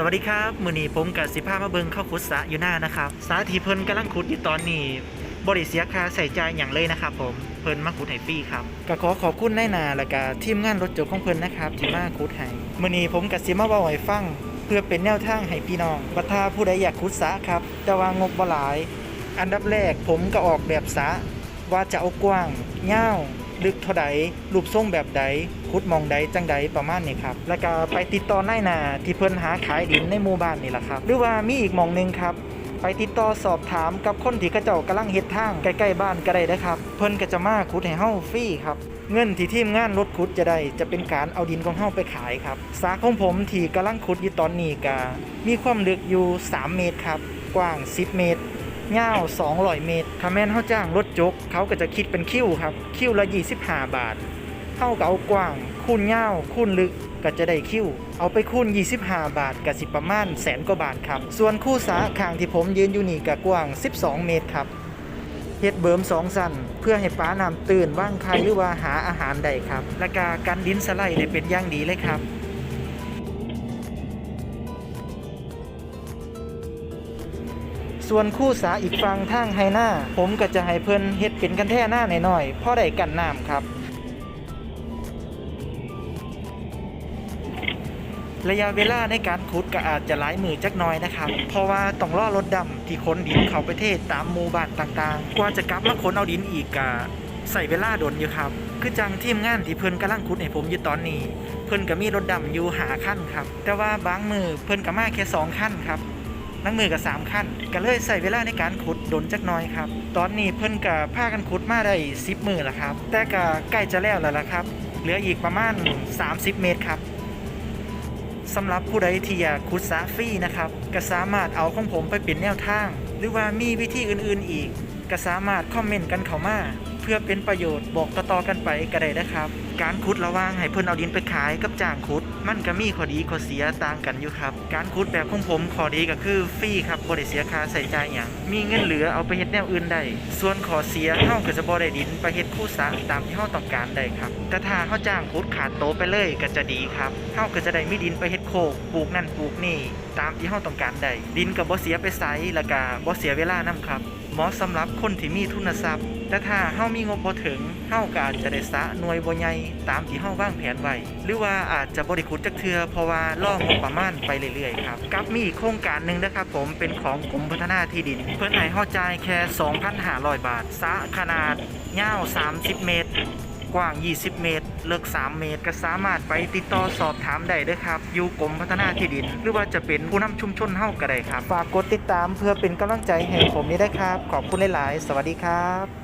สวัสดีครับมือนีผมกับสิพามาเบิงเข้าขุดสะอยู่หน้านะครับสาทีเพิ่นกำลังขุดอยู่ตอนนี้ บริเสียค่าใส่ใจอย่างเลยนะครับผมเพิ่นมาขุดให้ฟรีครับก็ขอขอบคุณนายนาและก็ทีมงานรถจกของเพิ่นนะครับที่มาขุดให้มือนีผมกับสิมาเว้าให้ฟัง เพื่อเป็นแนวทางให้พี่น้องบัดาผู้ใดอยากขุดสะครับ แต่ว่างบบ่หลาย อันดับแรกผมก็ออกแบบสะว่าจะเอากว้างเง่าว ลึกเท่าใดรูปทรงแบบใดขุดมองใดจังใดประมาณนี้ครับ แล้วก็ไปติดต่อนาหนาที่เพิ่นหาขายดินในหมู่บ้านนี่แหละครับ หรือว่ามีอีกมองหนึ่งครับไปติดต่อสอบถามกับคนที่เขาเจ้ากำลังเฮ็ดทางใกล้ๆบ้านก็ได้นะครับ เพิ่นก็จะมาขุดให้เฮาฟรีครับ เงินที่ทีมงานรถขุดจะได้จะเป็นการเอาดินของเฮาไปขายครับสาของผมที่กำลังขุดอยู่ตอนนี้ก็มีความลึกอยู่ 3 เมตรครับ กว้าง 10 เมตร ยาว200เมตรถ้าแม่นเฮาจ้างรถจก เขาก็จะคิดเป็นคิวครับ คิวละ25บาทเฮาก็เอากว้าง คูณยาคูณลึกก็จะได้คิว เอาไปคูณ 25 บาทก็สิประมาณแสนกว่าบาทครับ ส่วนคู่สาข้างที่ผมยืนอยู่นี่ก็กว้าง 12 เมตรครับเฮ็ดเบิมสองสั่นเพื่อให้ปลาน้ำตื่นว่างไข่หรือว่าหาอาหารได้ครับ และกากันดินสไลด์ได้เป็นอย่างดีเลยครับ ส่วนคู่สาอีกฝั่งทางไฮหน้า ผมก็จะให้เพิ่นเฮ็ดเป็นกันแท่หน้าหน่อยๆพอได้กันน้ำครับ ระยะเวลาในการขุดก็อาจจะหลายมือจักน้อยนะครับ เพราะว่าต้องล่อรถดำที่ขนดินเขาไปเทศตามหมู่บ้านต่างๆ กว่าจะกลับมาขนเอาดินอีกก็ใส่เวลาโดนอยู่ครับ คือจังทีมงานที่เพิ่นกำลังขุดให้ผมอยู่ตอนนี้ เพิ่นก็มีรถดำอยู่หาขั้นครับ แต่ว่าบางมือเพิ่นก็มาแค่สองขั้นครับ นั่งมือกับสามขั้นก็เลยใส่เวลาในการขุดโดนจักหน้อยครับ ตอนนี้เพิ่นก็พากันขุดมาได้10มือแล้วครับ แต่ก็ใกล้จะแล้วแล้วล่ะครับ เหลืออีกประมาณ 30 เมตรครับสำหรับผู้ใดที่อยากขุดสาฟรีนะครับก็สามารถเอาของผมไปเป็นแนวทาง หรือว่ามีวิธีอื่นๆอีกก็สามารถคอมเมนต์กันเข้ามาเพื่อเป็นประโยชน์บอกต่อๆกันไปก็ได้นะครับ การขุดระว่างให้เพิ่นเอาดินไปขายกับจ้างขุด มันก็มีข้อดีข้อเสียต่างกันอยู่ครับ การขุดแบบของผมข้อดีก็คือฟรีครับบ่ได้เสียค่าใสใจอย่างมีเงินเหลือเอาไปเฮ็ดแนวอื่นได้ ส่วนข้อเสียเฮาก็จะบ่ได้ดินไปเฮ็ดคู่สะตามที่เฮาต้องการได้ครับ แต่ถ้าเฮาจ้างขุดขาดโตไปเลยก็จะดีครับเฮาก็จะได้มีดินไปเฮ็ดโคกปลูกนั่นปลูกนี่ ตามที่เฮาต้องการได้ดินก็บ่เสียไปไสแล้วก็บ่เสียเวลานํครับเหมาะสำหรับคนที่มีทุนทรัพย์ แต่ถ้าเฮามีงบบ่ถึงเฮาก็อาจจะได้สะหน่วยบ่ใหญ่ตามที่เฮาวางแผนไว้หรือว่าอาจจะบ่ได้ขุดจักเทื่อเพราะว่าล่องบประมาณไปเรื่อยๆครับกับมีอีกโครงการหนึงนะครับผมเป็นของกรมพัฒนาที่ดิน เพิ่นให้เฮาจ่ายแค่ 2,500 บาทสะขนาดยาว 30 เมตร กว้าง 20 เมตร เลิก 3 เมตร ก็สามารถไปติดต่อสอบถามได้เด้อครับ อยู่กรมพัฒนาที่ดิน หรือว่าจะเป็นผู้นำชุมชนเฮาก็ได้ครับ ฝากกดติดตามเพื่อเป็นกำลังใจให้ผมนี้ได้ครับ ขอบคุณหลาย ๆ สวัสดีครับ